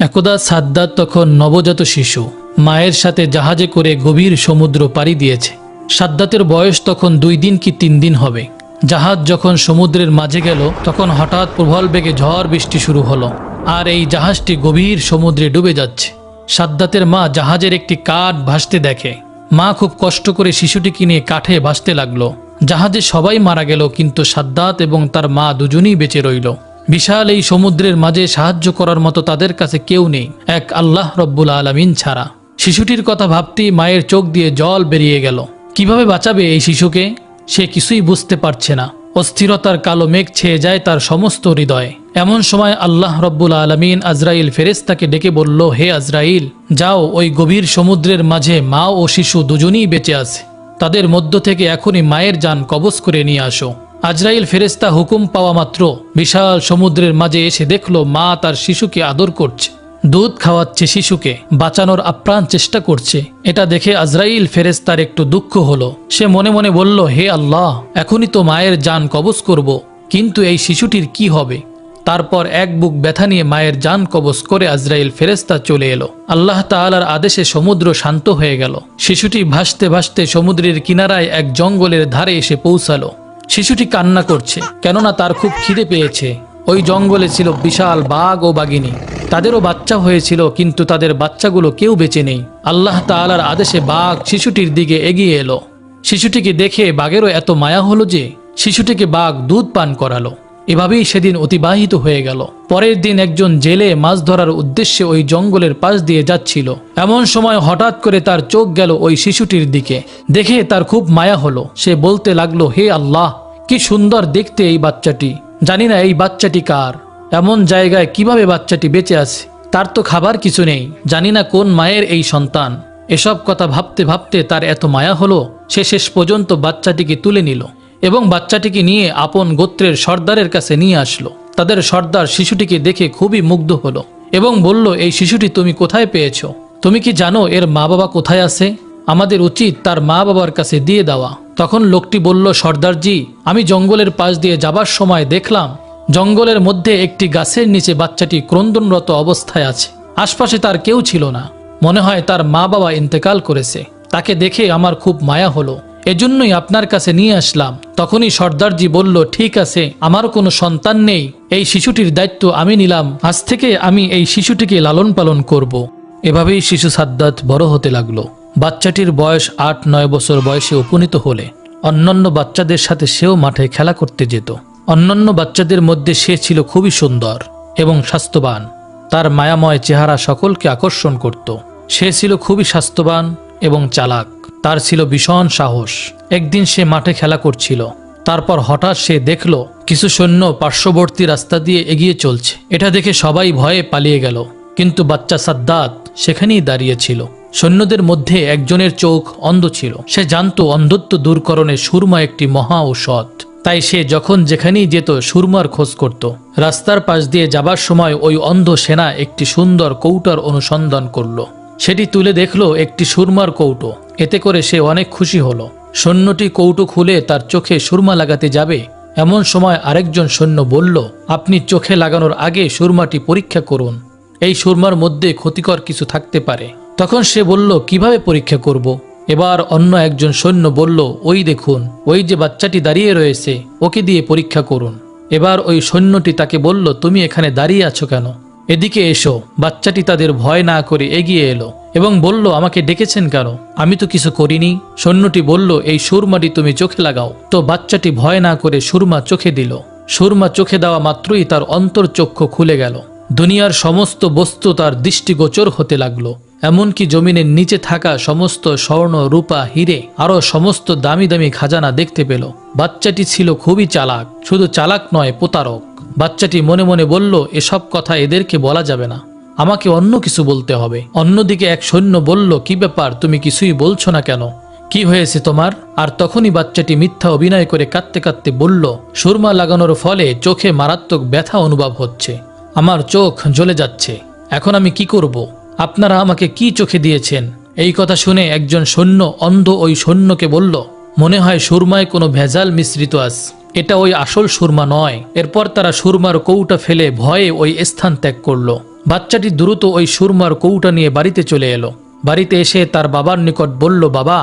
একদা সাদ্দাত তখন নবজাত শিশু। মায়ের সাথে জাহাজে করে গভীর সমুদ্র পাড়ি দিয়েছে। সাদ্দাতের বয়স তখন দুই দিন কি তিন দিন হবে। জাহাজ যখন সমুদ্রের মাঝে গেল, তখন হঠাৎ প্রবল বেগে ঝড় বৃষ্টি শুরু হলো, আর এই জাহাজটি গভীর সমুদ্রে ডুবে যাচ্ছে। সাদ্দাতের মা জাহাজের একটি কাঠ ভাসতে দেখে। মা খুব কষ্ট করে শিশুটিকে নিয়ে কাঠে ভাসতে লাগল। জাহাজে সবাই মারা গেল, কিন্তু সাদ্দাত এবং তার মা দুজনেই বেঁচে রইল। বিশাল এই সমুদ্রের মাঝে সাহায্য করার মতো তাদের কাছে কেউ নেই, এক আল্লাহ রব্বুল আলমিন ছাড়া। শিশুটির কথা ভাবতেই মায়ের চোখ দিয়ে জল বেরিয়ে গেল। কীভাবে বাঁচাবে এই শিশুকে? সে কিছুই বুঝতে পারছে না। অস্থিরতার কালো মেঘ ছেয়ে যায় তার সমস্ত হৃদয়ে। এমন সময় আল্লাহ রব্বুল আলমিন আজরাইল ফেরেস্তাকে ডেকে বলল, হে আজরাইল, যাও, ওই গভীর সমুদ্রের মাঝে মা ও শিশু দুজনেই বেঁচে আছে। তাদের মধ্য থেকে এখনই মায়ের যান কবজ করে নিয়ে আসো। আজরাইল ফেরেস্তা হুকুম পাওয়া মাত্র। বিশাল সমুদ্রের মাঝে এসে দেখল মা তার শিশুকে আদর করছে। দুধ খাওয়াচ্ছে শিশুকে, বাঁচানোর আপ্রাণ চেষ্টা করছে। এটা দেখে আজরাইল ফেরেস্তার একটু দুঃখ হলো। সে মনে মনে বলল, হে আল্লাহ, এখনই তো মায়ের যান কবজ করব, কিন্তু এই শিশুটির কি হবে? তারপর এক বুক ব্যথা নিয়ে মায়ের যান কবজ করে আজরাইল ফেরেস্তা চলে এলো। আল্লাহ তাআলার আদেশে সমুদ্র শান্ত হয়ে গেল। শিশুটি ভাসতে ভাসতে সমুদ্রের কিনারায় এক জঙ্গলের ধারে এসে পৌঁছালো। শিশুটি কান্না করছে, কেননা তার খুব খিদে পেয়েছে। ওই জঙ্গলে ছিল বিশাল বাঘ ও বাঘিনী। তাদেরও বাচ্চা হয়েছিল, কিন্তু তাদের বাচ্চাগুলো কেউ বেঁচে নেই। আল্লাহ তালার আদেশে বাঘ শিশুটির দিকে এগিয়ে এলো। শিশুটিকে দেখে বাঘেরও এত মায়া হলো যে, শিশুটিকে বাঘ দুধ পান করালো। এভাবেই সেদিন অতিবাহিত হয়ে গেল। পরের দিন একজন জেলে মাছ ধরার উদ্দেশ্যে ওই জঙ্গলের পাশ দিয়ে যাচ্ছিল। এমন সময় হঠাৎ করে তার চোখ গেল ওই শিশুটির দিকে। দেখে তার খুব মায়া হলো। সে বলতে লাগল, হে আল্লাহ, কি সুন্দর দেখতে এই বাচ্চাটি। জানি না এই বাচ্চাটি কার। এমন জায়গায় কীভাবে বাচ্চাটি বেঁচে আছে? তার তো খাবার কিছু নেই। জানি না কোন মায়ের এই সন্তান। এসব কথা ভাবতে ভাবতে তার এত মায়া হলো। সে শেষ পর্যন্ত বাচ্চাটিকে তুলে নিল। এবং বাচ্চাটিকে নিয়ে আপন গোত্রের সর্দারের কাছে নিয়ে আসলো। তাদের সর্দার শিশুটিকে দেখে খুবই মুগ্ধ হলো এবং বলল, এই শিশুটি তুমি কোথায় পেয়েছ? তুমি কি জানো এর মা বাবা কোথায় আছে? আমাদের উচিত তার মা বাবার কাছে দিয়ে দেওয়া। তখন লোকটি বলল, সর্দারজি, আমি জঙ্গলের পাশ দিয়ে যাবার সময় দেখলাম জঙ্গলের মধ্যে একটি গাছের নিচে বাচ্চাটি ক্রন্দনরত অবস্থায় আছে। আশপাশে তার কেউ ছিল না। মনে হয় তার মা বাবা ইন্তেকাল করেছে। তাকে দেখে আমার খুব মায়া হলো। এজন্যই আপনার কাছে নিয়ে আসলাম। তখনই সর্দারজি বলল, ঠিক আছে আমার কোনো সন্তান নেই। এই শিশুটির দায়িত্ব আমি নিলাম। আজ থেকে আমি এই শিশুটিকে লালন পালন করব। এভাবেই শিশু সাদ্দাত বড় হতে লাগল। বাচ্চাটির বয়স আট নয় বছর বয়সে উপনীত হলে অন্যান্য বাচ্চাদের সাথে সেও মাঠে খেলা করতে যেত। অন্যান্য বাচ্চাদের মধ্যে সে ছিল খুবই সুন্দর এবং স্বাস্থ্যবান। তার মায়াময় চেহারা সকলকে আকর্ষণ করত। সে ছিল খুবই স্বাস্থ্যবান এবং চালাক। তার ছিল ভীষণ সাহস। একদিন সে মাঠে খেলা করছিল। তারপর হঠাৎ সে দেখল, কিছু সৈন্য পার্শ্ববর্তী রাস্তা দিয়ে এগিয়ে চলছে। এটা দেখে সবাই ভয়ে পালিয়ে গেল। কিন্তু বাচ্চা সাদ্দাত সেখানেই দাঁড়িয়েছিল সৈন্যদের মধ্যে একজনের চোখ অন্ধ ছিল। সে জানতো অন্ধত্ব দূরকরণে সুরমা একটি মহা ঔষধ। তাই সে যখন যেখানেই যেত সুরমার খোঁজ করত। রাস্তার পাশ দিয়ে যাবার সময় ওই অন্ধ সেনা একটি সুন্দর কৌটার অনুসন্ধান করল। সেটি তুলে দেখল একটি সুরমার কৌটো। এতে করে সে অনেক খুশি হলো। সৈন্যটি কৌটো খুলে তার চোখে সুরমা লাগাতে যাবে। এমন সময় আরেকজন সৈন্য বলল, আপনি চোখে লাগানোর আগে সুরমাটি পরীক্ষা করুন। এই সুরমার মধ্যে ক্ষতিকর কিছু থাকতে পারে। তখন সে বলল, কীভাবে পরীক্ষা করব। এবার অন্য একজন সৈন্য বলল, ওই দেখুন, ওই যে বাচ্চাটি দাঁড়িয়ে রয়েছে, ওকে দিয়ে পরীক্ষা করুন। এবার ওই সৈন্যটি তাকে বলল, তুমি এখানে দাঁড়িয়ে আছো কেন? এদিকে এসো, বাচ্চাটি তাদের ভয় না করে এগিয়ে এলো এবং বলল, আমাকে ডেকেছেন কেন? আমি তো কিছু করিনি। সৈন্যটি বলল, এই সুরমাটি তুমি চোখে লাগাও। তো বাচ্চাটি ভয় না করে সুরমা চোখে দিল। সুরমা চোখে দেওয়া মাত্রই তার অন্তর চক্ষু খুলে গেল। দুনিয়ার সমস্ত বস্তু তার দৃষ্টিগোচর হতে লাগল। এমনকি জমিনের নিচে থাকা সমস্ত স্বর্ণ, রূপা, হিরে, আরও সমস্ত দামি দামি খাজানা দেখতে পেল। বাচ্চাটি ছিল খুবই চালাক, শুধু চালাক নয়, প্রতারক। বাচ্চাটি মনে মনে বলল, এসব কথা এদেরকে বলা যাবে না। আমাকে অন্য কিছু বলতে হবে। অন্যদিকে এক সৈন্য বলল, কি ব্যাপার? তুমি কিছুই বলছো না কেন? কি হয়েছে তোমার? আর তখনই বাচ্চাটি মিথ্যা অভিনয় করে কাঁদতে কাঁদতে বলল, সুরমা লাগানোর ফলে চোখে মারাত্মক ব্যথা অনুভব হচ্ছে। আমার চোখ জ্বলে যাচ্ছে। এখন আমি কি করব? আপনারা আমাকে কি চোখে দিয়েছেন? এই কথা শুনে একজন সৈন্য অন্ধ ওই সৈন্যকে বলল, মনে হয় সুরমায় কোনো ভেজাল মিশ্রিত আস এটা ওই আসল সুরমা নয়। এরপর তারা সুরমার কৌটা ফেলে ভয়ে ওই স্থান ত্যাগ করল। বাচ্চাটি দ্রুত ওই সুরমার কৌটা নিয়ে বাড়িতে চলে এলো। বাড়িতে এসে তার বাবার নিকট বলল, বাবা,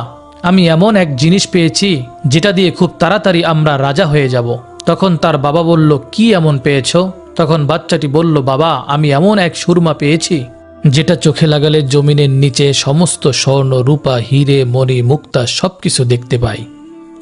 আমি এমন এক জিনিস পেয়েছি যেটা দিয়ে খুব তাড়াতাড়ি আমরা রাজা হয়ে যাব। তখন তার বাবা বলল, কি এমন পেয়েছ? তখন বাচ্চাটি বলল, বাবা, আমি এমন এক সুরমা পেয়েছি যেটা চোখে লাগালে জমিনের নিচে সমস্ত স্বর্ণ, রূপা, হিরে, মণি, মুক্তা সবকিছু দেখতে পাই।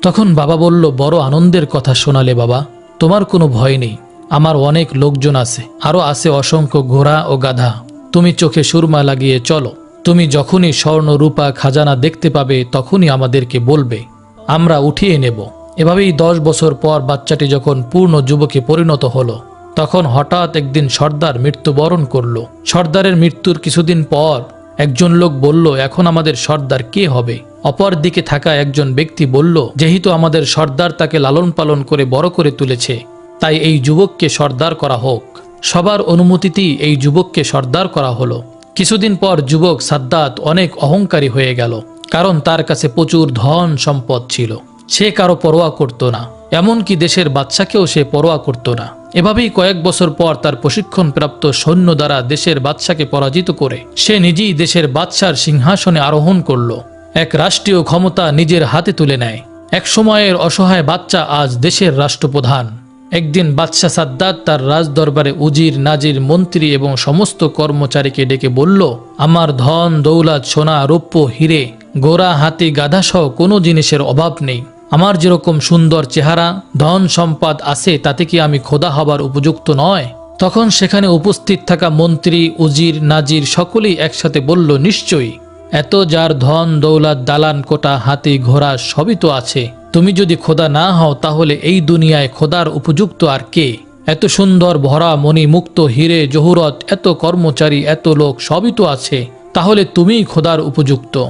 তখন বাবা বলল, বড় আনন্দের কথা শোনালে বাবা, তোমার কোনো ভয় নেই। আমার অনেক লোকজন আছে আরও আছে অসংখ্য ঘোড়া ও গাধা। তুমি চোখে সুরমা লাগিয়ে চলো। তুমি যখনই স্বর্ণ, রূপা, খাজানা দেখতে পাবে, তখনই আমাদেরকে বলবে, আমরা উঠিয়ে নেব। এভাবেই দশ বছর পর বাচ্চাটি যখন পূর্ণ যুবকে পরিণত হলো। তখন হঠাৎ একদিন সর্দার মৃত্যুবরণ করল। সর্দারের মৃত্যুর কিছুদিন পর একজন লোক বলল, এখন আমাদের সর্দার কে হবে? অপর দিকে থাকা একজন ব্যক্তি বলল, যেহেতু আমাদের সর্দার তাকে লালন পালন করে বড় করে তুলেছে, তাই এই যুবককে সর্দার করা হোক। সবার অনুমতিতেই এই যুবককে সর্দার করা হলো। কিছুদিন পর যুবক সাদ্দাত অনেক অহংকারী হয়ে গেল, কারণ তার কাছে প্রচুর ধন সম্পদ ছিল। সে কারও পরোয়া করত না। এমনকি দেশের বাচ্চাকেও সে পরোয়া করত না। এভাবেই কয়েক বছর পর তার প্রশিক্ষণপ্রাপ্ত সৈন্য দ্বারা দেশের বাদশাকে পরাজিত করে সে নিজেই দেশের বাদশার সিংহাসনে আরোহণ করল। এক রাষ্ট্রীয় ক্ষমতা নিজের হাতে তুলে নেয়। এক সময়ের অসহায় বাচ্চা আজ দেশের রাষ্ট্রপ্রধান। একদিন বাদশাহ সাদ্দাত তার রাজদরবারে উজির, নাজির, মন্ত্রী এবং সমস্ত কর্মচারীকে ডেকে বলল, আমার ধন, দৌলত, সোনা, রৌপ্য, হিরে, গোড়া, হাতি, গাধাসহ কোনো জিনিসের অভাব নেই। আমার যেরকম সুন্দর চেহারা, ধন সম্পদ আছে, তাতে কি আমি খোদা হবার উপযুক্ত নয়? তখন সেখানে উপস্থিত থাকা মন্ত্রী, উজির, নাজির সকলেই একসাথে বলল, নিশ্চয়ই। এত যার ধন, দৌলত, দালান, কোটা, হাতি, ঘোড়া সবই তো আছে। তুমি যদি খোদা না হও, তাহলে এই দুনিয়ায় খোদার উপযুক্ত আর কে? এত সুন্দর ভরা মণি মুক্ত হিরে, জহুরত, এত কর্মচারী, এত লোক সবই তো আছে। তাহলে তুমিই খোদার উপযুক্ত।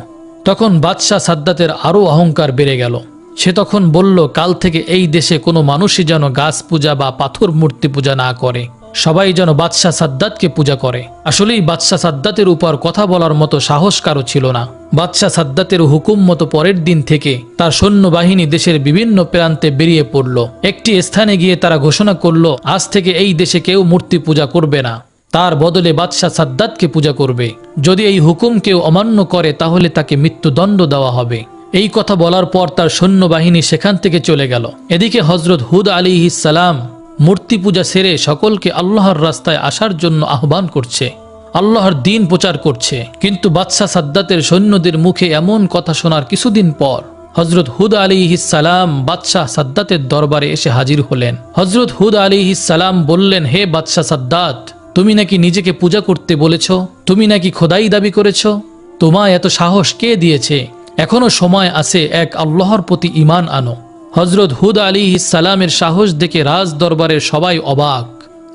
তখন বাদশাহ সাদ্দাতের আরও অহংকার বেড়ে গেল। সে তখন বলল, কাল থেকে এই দেশে কোনো মানুষই যেন গাছ পূজা বা পাথর মূর্তি পূজা না করে। সবাই যেন বাদশাহ সাদ্দাতকে পূজা করে। আসলেই বাদশাহ সাদ্দাতের উপর কথা বলার মতো সাহস কারও ছিল না। বাদশাহ সাদ্দাতের হুকুম মতো পরের দিন থেকে তার সৈন্যবাহিনী দেশের বিভিন্ন প্রান্তে বেরিয়ে পড়ল। একটি স্থানে গিয়ে তারা ঘোষণা করল, আজ থেকে এই দেশে কেউ মূর্তি পূজা করবে না। তার বদলে বাদশাহ সাদ্দাতকে পূজা করবে। যদি এই হুকুম কেউ অমান্য করে, তাহলে তাকে মৃত্যুদণ্ড দেওয়া হবে। এই কথা বলার পর তার সৈন্যবাহিনী সেখান থেকে চলে গেল। এদিকে হজরত হুদ আলী সালাম মূর্তি পূজা সেরে সকলকে আল্লাহর রাস্তায় আসার জন্য আহ্বান করছে। আল্লাহর দিন প্রচার করছে। কিন্তু বাদশাহ সাদ্দাতের সৈন্যদের মুখে এমন কথা শোনার কিছুদিন পর হজরত হুদ আলী সালাম বাদশাহ সাদ্দাতের দরবারে এসে হাজির হলেন। হজরত হুদ আলী সালাম বললেন, হে বাদশাহ সাদ্দাত, তুমি নাকি নিজেকে পূজা করতে বলেছ? তুমি নাকি খোদাই দাবি করেছ? তোমায় এত সাহস কে দিয়েছে? এখনও সময় আছে এক আল্লাহর প্রতি ইমান আনো। হজরত হুদ আলী সালামের সাহস দেখে রাজ দরবারের সবাই অবাক।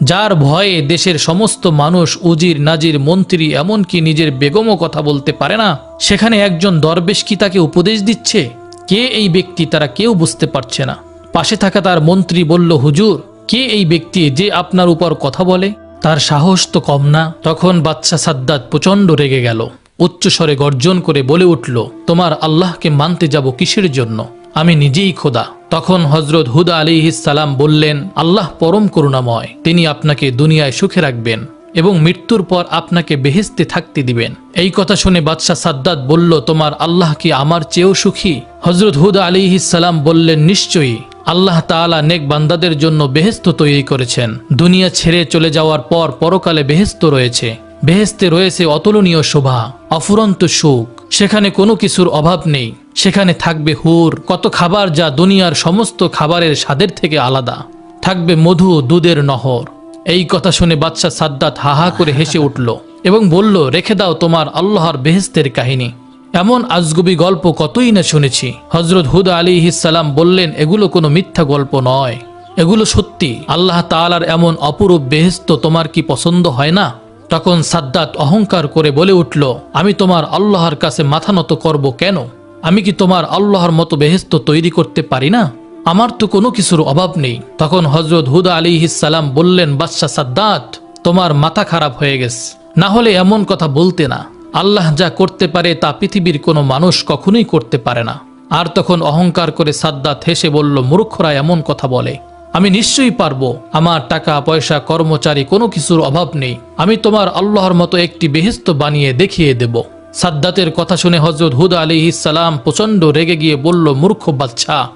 যার ভয়ে দেশের সমস্ত মানুষ উজির, নাজির, মন্ত্রী, এমনকি নিজের বেগমও কথা বলতে পারে না, সেখানে একজন দরবেশ কি তাকে উপদেশ দিচ্ছে? কে এই ব্যক্তি তারা কেউ বুঝতে পারছে না। পাশে থাকা তার মন্ত্রী বলল, হুজুর, কে এই ব্যক্তি যে আপনার উপর কথা বলে? তার সাহস তো কম না। তখন বাচ্চা সাদ্দাত প্রচণ্ড রেগে গেল। উচ্চস্বরে গর্জন করে বলে উঠল, তোমার আল্লাহকে মানতে যাব কিসের জন্য? আমি নিজেই খোদা। তখন হজরত হুদা আলী সালাম বললেন, আল্লাহ পরম করুণাময়, তিনি আপনাকে দুনিয়ায় সুখে রাখবেন এবং মৃত্যুর পর আপনাকে বেহেস্তে থাকতে দিবেন। এই কথা শুনে বাদশাহ সাদ্দাত বলল, তোমার আল্লাহ কি আমার চেয়েও সুখী? হজরত হুদা আলী সালাম বললেন, নিশ্চয়ই। আল্লাহ তাআলা নেক বান্দাদের জন্য বেহেস্ত তৈরি করেছেন। দুনিয়া ছেড়ে চলে যাওয়ার পর পরকালে বেহেস্ত রয়েছে। বেহেস্তে রয়েছে অতুলনীয় শোভা, অফুরন্ত সুখ সেখানে কোনো কিছুর অভাব নেই। সেখানে থাকবে হুর, কত খাবার যা দুনিয়ার সমস্ত খাবারের স্বাদের থেকে আলাদা। থাকবে মধু দুধের নহর। এই কথা শুনে বাদশাহ সাদ্দাত হাহা করে হেসে উঠল এবং বলল, রেখে দাও তোমার আল্লাহর বেহেস্তের কাহিনী। এমন আজগুবি গল্প কতই না শুনেছি। হজরত হুদা আলী সালাম বললেন, এগুলো কোনো মিথ্যা গল্প নয়। এগুলো সত্যি। আল্লাহ তাআলার এমন অপরূপ বেহেস্ত তোমার কি পছন্দ হয় না? তখন সাদ্দাত অহংকার করে বলে উঠল, আমি তোমার আল্লাহর কাছে মাথা নত করব কেন? আমি কি তোমার আল্লাহর মতো বেহেস্ত তৈরি করতে পারি না? আমার তো কোনো কিছুর অভাব নেই। তখন হজরত হুদা আলী সালাম বললেন, বাদশাহ সাদ্দাত, তোমার মাথা খারাপ হয়ে গেছে। না হলে এমন কথা বলতে না। আল্লাহ যা করতে পারে তা পৃথিবীর কোনো মানুষ কখনোই করতে পারে না। আর তখন অহংকার করে সাদ্দাত হেসে বলল, মূর্খরা এমন কথা বলে। আমি নিশ্চয়ই পারব। আমার টাকা, পয়সা, কর্মচারী কোনো কিছুর অভাব নেই। আমি তোমার আল্লাহর মতো একটি বেহিস্ত বানিয়ে দেখিয়ে দেব। সাদ্দাতের কথা শুনে হজরত হুদ আলী ইসালাম প্রচণ্ড রেগে গিয়ে বলল, মূর্খ বাচ্চা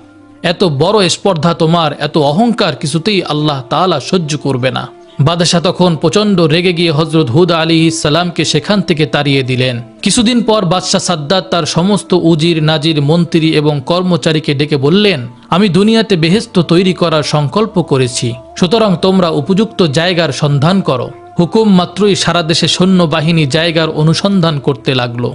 এত বড় স্পর্ধা তোমার, এত অহংকার কিছুতেই আল্লাহ তালা সহ্য করবে না। বাদশাহ তখন প্রচণ্ড রেগে গিয়ে হজরত হুদ আলী ইসালামকে সেখান থেকে তাড়িয়ে দিলেন। কিছুদিন পর বাদশাহ সাদ্দাত তার সমস্ত উজির, নাজির, মন্ত্রী এবং কর্মচারীকে ডেকে বললেন, আমি দুনিয়াতে বেহেস্ত তৈরি করার সংকল্প করেছি। সুতরাং তোমরা উপযুক্ত জায়গার সন্ধান করো। হুকুম মাত্রই সারা দেশে সৈন্যবাহিনী জায়গার অনুসন্ধান করতে লাগল।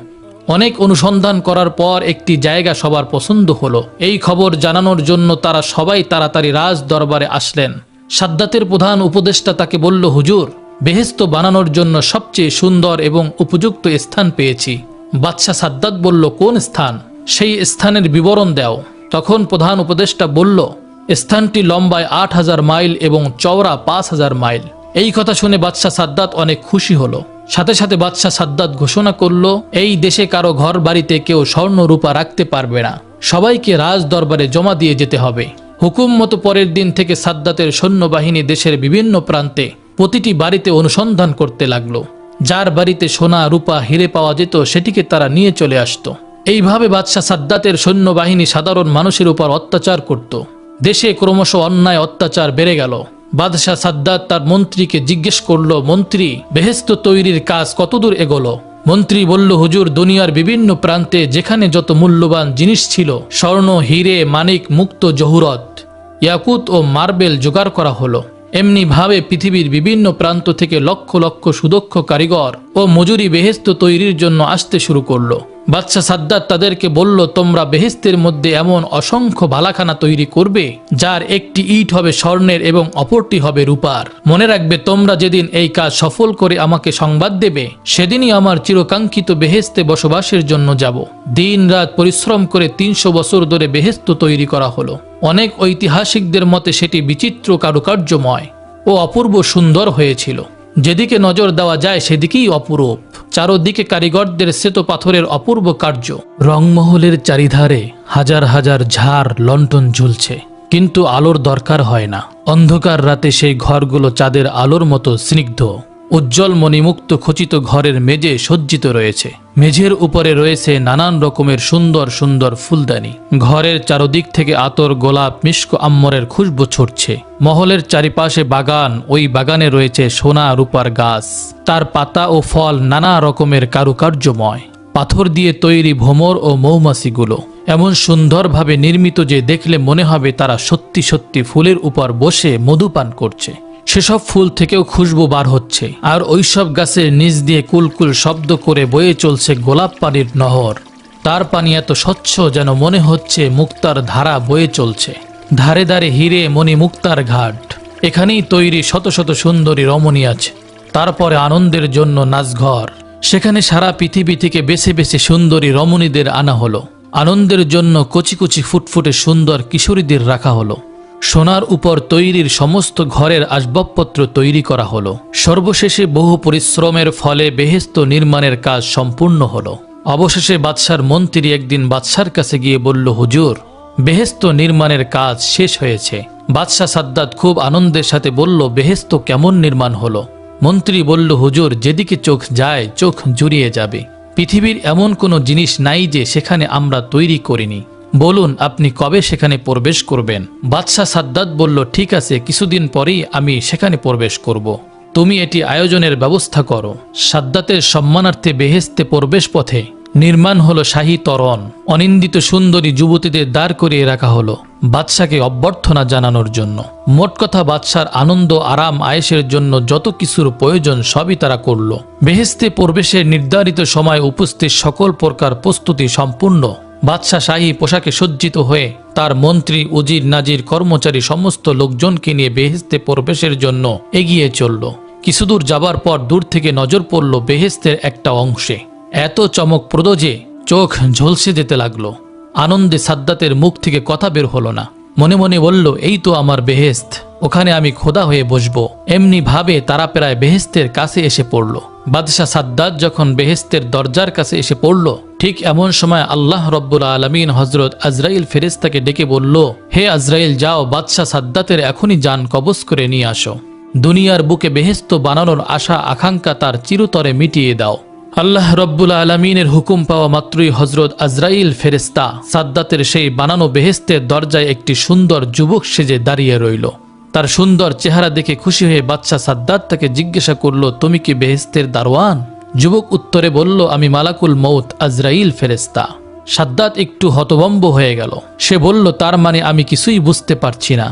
অনেক অনুসন্ধান করার পর একটি জায়গা সবার পছন্দ হলো। এই খবর জানানোর জন্য তারা সবাই তাড়াতাড়ি রাজ দরবারে আসলেন। সাদ্দাতের প্রধান উপদেষ্টা তাকে বলল, হুজুর বেহেস্ত বানানোর জন্য সবচেয়ে সুন্দর এবং উপযুক্ত স্থান পেয়েছি। বাদশাহ সাদ্দাত বলল, কোন স্থান? সেই স্থানের বিবরণ দাও। তখন প্রধান উপদেষ্টা বলল, স্থানটি লম্বায় আট হাজার মাইল এবং চওড়া পাঁচ হাজার মাইল। এই কথা শুনে বাদশাহ সাদ্দাত অনেক খুশি হলো। সাথে সাথে বাদশাহ সাদ্দাত ঘোষণা করল, এই দেশে কারও ঘর বাড়িতে কেউ স্বর্ণ রূপা রাখতে পারবে না। সবাইকে রাজ দরবারে জমা দিয়ে যেতে হবে। হুকুম মতো পরের দিন থেকে সাদ্দাতের সৈন্যবাহিনী দেশের বিভিন্ন প্রান্তে প্রতিটি বাড়িতে অনুসন্ধান করতে লাগল। যার বাড়িতে সোনা, রূপা, হিরে পাওয়া যেত, সেটিকে তারা নিয়ে চলে আসতো। এইভাবে বাদশাহ সাদ্দাতের সৈন্যবাহিনী সাধারণ মানুষের উপর অত্যাচার করত। দেশে ক্রমশ অন্যায়, অত্যাচার বেড়ে গেল। বাদশাহ সাদ্দাত তার মন্ত্রীকে জিজ্ঞেস করল, মন্ত্রী বেহেস্ত তৈরির কাজ কতদূর এগোলো? মন্ত্রী বলল, হুজুর, দুনিয়ার বিভিন্ন প্রান্তে যেখানে যত মূল্যবান জিনিস ছিল, স্বর্ণ, হিরে, মানিক, মুক্ত জহুরত, ইয়াকুত ও মার্বেল জোগাড় করা হলো। এমনিভাবে পৃথিবীর বিভিন্ন প্রান্ত থেকে লক্ষ লক্ষ সুদক্ষ কারিগর ও মজুরি বেহেস্ত তৈরির জন্য আসতে শুরু করল। বাদশাহ সাদ্দার তাদেরকে বলল, তোমরা বেহেস্তের মধ্যে এমন অসংখ্য ভালাখানা তৈরি করবে, যার একটি ইট হবে স্বর্ণের এবং অপরটি হবে রূপার। মনে রাখবে, তোমরা যেদিন এই কাজ সফল করে আমাকে সংবাদ দেবে, সেদিনই আমার চিরকাঙ্ক্ষিত বেহেস্তে বসবাসের জন্য যাব। দিন রাত পরিশ্রম করে তিনশো বছর ধরে বেহেস্ত তৈরি করা হলো। অনেক ঐতিহাসিকদের মতে সেটি বিচিত্র কারুকার্যময় ও অপূর্ব সুন্দর হয়েছিল। যেদিকে নজর দেওয়া যায় সেদিকেই অপরূপ। চারোদিকে কারিগরদের শ্বেত পাথরের অপূর্ব কার্য। রংমহলের চারিধারে হাজার হাজার ঝাড় লন্ঠন ঝুলছে। কিন্তু আলোর দরকার হয় না। অন্ধকার রাতে সেই ঘরগুলো চাঁদের আলোর মতো স্নিগ্ধ। উজ্জ্বল মণিমুক্ত খচিত ঘরের মেজে সজ্জিত রয়েছে। মেঝের উপরে রয়েছে নানান রকমের সুন্দর সুন্দর ফুলদানি। ঘরের চারদিক থেকে আতর, গোলাপ, মিষ্ক আম্মরের খুশবু ছড়ছে মহলের চারিপাশে বাগান, ওই বাগানে রয়েছে সোনা রূপার গাছ। তার পাতা ও ফল নানা রকমের কারুকার্যময়। পাথর দিয়ে তৈরি ভোমর ও মৌমাছিগুলো। এমন সুন্দরভাবে নির্মিত যে দেখলে মনে হবে তারা সত্যি সত্যি ফুলের উপর বসে মধু পান করছে। সেসব ফুল থেকেও খুশবু বার হচ্ছে, আর ওইসব গাছের নিচ দিয়ে কুলকুল শব্দ করে বয়ে চলছে গোলাপ পানির নহর। তার পানি এত স্বচ্ছ যেন মনে হচ্ছে মুক্তার ধারা বয়ে চলছে। ধারে ধারে হিরে মণি মুক্তার ঘাট। এখানেই তৈরি শত শত সুন্দরী রমণী আছে। তারপরে আনন্দের জন্য নাচঘর। সেখানে সারা পৃথিবী থেকে বেছে বেছে সুন্দরী রমণীদের আনা হলো। আনন্দের জন্য কচি কচি ফুটফুটে সুন্দর কিশোরীদের রাখা হলো। সোনার উপর তৈরির সমস্ত ঘরের আসবাবপত্র তৈরি করা হলো। সর্বশেষে বহু পরিশ্রমের ফলে বেহেস্ত নির্মাণের কাজ সম্পূর্ণ হলো। অবশেষে বাদশার মন্ত্রী একদিন বাদশার কাছে গিয়ে বলল, হুজুর, বেহেস্ত নির্মাণের কাজ শেষ হয়েছে। বাদশাহ সাদ্দাত খুব আনন্দের সাথে বলল, বেহেস্ত কেমন নির্মাণ হলো? মন্ত্রী বলল, হুজুর, যেদিকে চোখ যায়, চোখ জুড়িয়ে যাবে। পৃথিবীর এমন কোনো জিনিস নাই যে সেখানে আমরা তৈরি করিনি। বলুন, আপনি কবে সেখানে প্রবেশ করবেন? বাদশাহ সাদ্দাত বলল, ঠিক আছে, কিছুদিন পরেই আমি সেখানে প্রবেশ করব। তুমি এটি আয়োজনের ব্যবস্থা করো। সাদ্দাতের সম্মানার্থে বেহেস্তে প্রবেশ পথে নির্মাণ হলো শাহী তরণ। অনিন্দিত সুন্দরী যুবতীদের দাঁড় করিয়ে রাখা হলো বাদশাকে অভ্যর্থনা জানানোর জন্য। মোট কথা বাদশার আনন্দ, আরাম, আয়েসের জন্য যত কিছুর প্রয়োজন সবই তারা করল। বেহেস্তে প্রবেশের নির্ধারিত সময় উপস্থিত সকল প্রকার প্রস্তুতি সম্পূর্ণ বাদশাহ শাহী পোশাকে সজ্জিত হয়ে তার মন্ত্রী, উজির, নাজির, কর্মচারী সমস্ত লোকজনকে নিয়ে বেহেস্তে প্রবেশের জন্য এগিয়ে চলল। কিছুদূর যাবার পর দূর থেকে নজর পড়ল বেহেস্তের একটা অংশে। এত চমকপ্রদ যে চোখ ঝলসে যেতে লাগল। আনন্দে সাদ্দাতের মুখ থেকে কথা বের হলো না। মনে মনে বলল, এই তো আমার বেহেস্ত ওখানে আমি খোদা হয়ে বসবো। এমনি ভাবে তারা প্রায় বেহেস্তের কাছে এসে পড়ল। বাদশাহ সাদ্দাত যখন বেহেস্তের দরজার কাছে এসে পড়ল, ঠিক এমন সময় আল্লাহ রব্বুল আলমিন হজরত আজরাইল ফেরেস্তাকে ডেকে বলল, হে আজরাইল, যাও, বাদশাহ সাদ্দাতের এখনই যান, কবজ করে নিয়ে আসো। দুনিয়ার বুকে বেহেস্ত বানানোর আশা, আকাঙ্ক্ষা তার চিরতরে মিটিয়ে দাও। আল্লাহ রব্বুল আলমিনের হুকুম পাওয়া মাত্রই হজরত আজরাইল ফেরেস্তা সাদ্দাতের সেই বানানো বেহেস্তের দরজায় একটি সুন্দর যুবক সেজে দাঁড়িয়ে রইল। তার সুন্দর চেহারা দেখে খুশি হয়ে বাচ্চা সাদ্দাত তাকে জিজ্ঞাসা করল, তুমি কি বেহেস্তের দারোয়ান? যুবক উত্তরে বলল, আমি মালাকুল মৌত আজরাইল ফেরেস্তা সাদ্দাত একটু হতবম্ব হয়ে গেল। সে বলল, তার মানে আমি কিছুই বুঝতে পারছি না।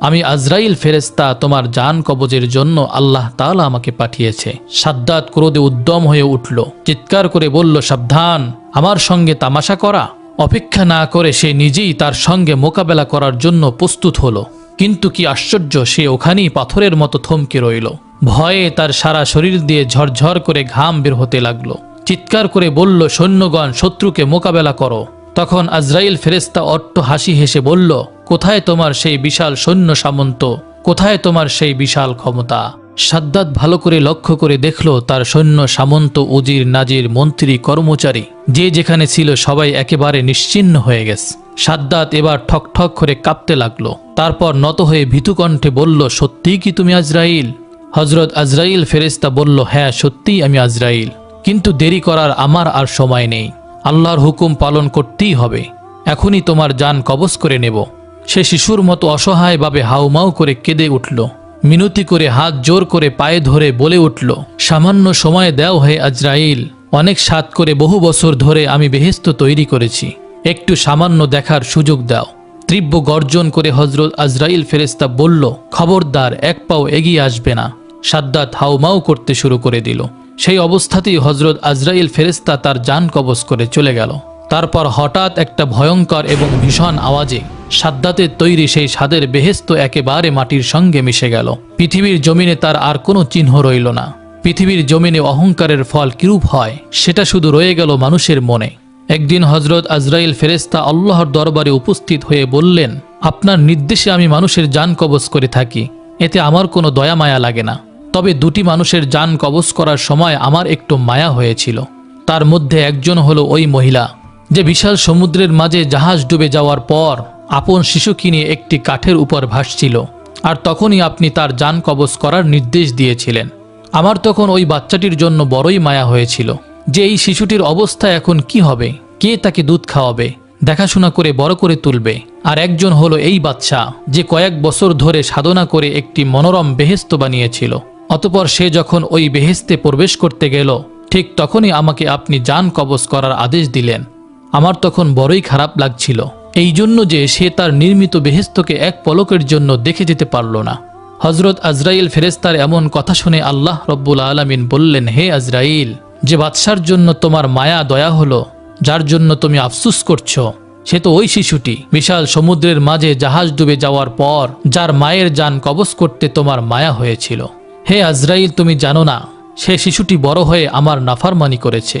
আমি আজরাইল ফেরেস্তা তোমার জান কবজের জন্য আল্লাহ তাআলা আমাকে পাঠিয়েছে। সাদ্দাত ক্রোধে উদ্যম হয়ে উঠল, চিৎকার করে বলল, সাবধান, আমার সঙ্গে তামাশা করা? অপেক্ষা না করে সে নিজেই তার সঙ্গে মোকাবেলা করার জন্য প্রস্তুত হলো। কিন্তু কি আশ্চর্য, সে ওখানেই পাথরের মতো থমকে রইল। ভয়ে তার সারা শরীর দিয়ে ঝরঝর করে ঘাম বের হতে লাগল। চিৎকার করে বলল, সৈন্যগণ, শত্রুকে মোকাবেলা করো। তখন আজরাইল ফেরেস্তা অট্ট হাসি হেসে বলল, কোথায় তোমার সেই বিশাল সৈন্য সামন্ত? কোথায় তোমার সেই বিশাল ক্ষমতা? সাদ্দাত ভালো করে লক্ষ্য করে দেখল তার সৈন্য সামন্ত, উজির, নাজির, মন্ত্রী, কর্মচারী, যে যেখানে ছিল সবাই একেবারে নিশ্চিহ্ন হয়ে গেছে। সাদ্দাত এবার ঠক ঠক করে কাঁপতে লাগল। তারপর নত হয়ে ভীতুকণ্ঠে বলল, সত্যিই কি তুমি আজরাইল? হজরত আজরাইল ফেরেস্তা বলল হ্যাঁ সত্যিই আমি আজরাইল। কিন্তু দেরি করার আমার আর সময় নেই। আল্লাহর হুকুম পালন করতেই হবে। এখনই তোমার যান কবজ করে নেব। সে শিশুর মতো অসহায়ভাবে হাউমাউ করে কেঁদে উঠল। মিনতি করে হাত জোর করে পায়ে ধরে বলে উঠল, সামান্য সময় দেও হে আজরাইল, অনেক সাত করে বহু বছর ধরে আমি বেহেস্ত তৈরি করেছি, একটু সামান্য দেখার সুযোগ দাও। তীব্র গর্জন করে হজরত আজরাইল ফেরেস্তা বলল, খবরদার, এক পাও এগিয়ে আসবে না। সাদ্দাত হাউমাউ করতে শুরু করে দিল। সেই অবস্থাতেই হজরত আজরাইল ফেরেস্তা তার যান কবজ করে চলে গেল। তারপর হঠাৎ একটা ভয়ঙ্কর এবং ভীষণ আওয়াজে সাদ্দাতের তৈরি সেই স্বাদের বেহেস্ত একেবারে মাটির সঙ্গে মিশে গেল। পৃথিবীর জমিনে তার আর কোনো চিহ্ন রইল না। পৃথিবীর জমিনে অহংকারের ফল কিরূপ হয়, সেটা শুধু রয়ে গেল মানুষের মনে। একদিন হজরত আজরাইল ফেরেস্তা আল্লাহর দরবারে উপস্থিত হয়ে বললেন, আপনার নির্দেশে আমি মানুষের যান কবজ করে থাকি। এতে আমার কোনো দয়া মায়া লাগে না। তবে দুটি মানুষের যান কবজ করার সময় আমার একটু মায়া হয়েছিল। তার মধ্যে একজন হলো ওই মহিলা, যে বিশাল সমুদ্রের মাঝে জাহাজ ডুবে যাওয়ার পর আপন শিশুকে নিয়ে একটি কাঠের উপর ভাসছিল, আর তখনই আপনি তার যান কবজ করার নির্দেশ দিয়েছিলেন। আমার তখন ওই বাচ্চাটির জন্য বড়ই মায়া হয়েছিল যে এই শিশুটির অবস্থা এখন কি হবে, কে তাকে দুধ খাওয়াবে, দেখাশোনা করে বড় করে তুলবে, আর একজন হলো এই বাচ্চা যে কয়েক বছর ধরে সাধনা করে একটি মনোরম বেহেস্ত বানিয়েছিল। অতপর সে যখন ওই বেহেস্তে প্রবেশ করতে গেল, ঠিক তখনই আমাকে আপনি যান কবজ করার আদেশ দিলেন। আমার তখন বড়ই খারাপ লাগছিল। এই জন্য যে সে তার নির্মিত বেহেস্তকে এক পলকের জন্য দেখে যেতে পারল না। হজরত আজরাইল ফেরেস্তার এমন কথা শুনে আল্লাহ রব্বুল আলমিন বললেন, হে আজরাইল, যে বাদশার জন্য তোমার মায়া, দয়া হলো, যার জন্য তুমি আফসুস করছ, সে তো ওই শিশুটি। বিশাল সমুদ্রের মাঝে জাহাজ ডুবে যাওয়ার পর যার মায়ের যান কবজ করতে তোমার মায়া হয়েছিল। হে আজরাইল, তুমি জানো না, সে শিশুটি বড় হয়ে আমার নাফারমানি করেছে।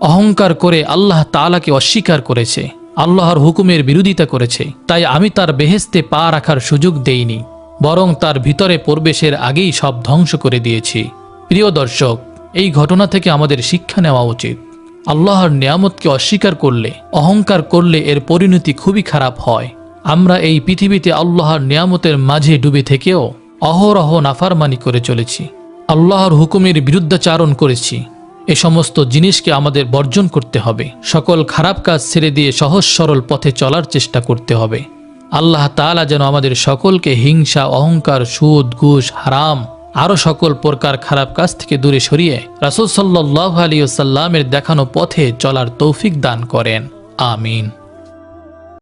অহংকার করে আল্লাহ তাআলাকে অস্বীকার করেছে। আল্লাহর হুকুমের বিরোধিতা করেছে, তাই আমি তার বেহেস্তে পা রাখার সুযোগ দেইনি, বরং তার ভিতরে প্রবেশের আগেই সব ধ্বংস করে দিয়েছি। প্রিয় দর্শক, এই ঘটনা থেকে আমাদের শিক্ষা নেওয়া উচিত। আল্লাহর নিয়ামতকে অস্বীকার করলে, অহংকার করলে এর পরিণতি খুবই খারাপ হয়। আমরা এই পৃথিবীতে আল্লাহর নিয়ামতের মাঝে ডুবে থেকেও অহরহ নাফারমানি করে চলেছি। আল্লাহর হুকুমের বিরুদ্ধাচারণ করেছি। এ সমস্ত জিনিসকে আমাদের বর্জন করতে হবে। সকল খারাপ কাজ ছেড়ে দিয়ে সহজ সরল পথে চলার চেষ্টা করতে হবে। আল্লাহ তালা যেন আমাদের সকলকে হিংসা, অহংকার, সুদ, ঘুষ, হারাম আরও সকল প্রকার খারাপ কাজ থেকে দূরে সরিয়ে রাসুল সাল্লাহ আলী সাল্লামের দেখানো পথে চলার তৌফিক দান করেন। আমিন।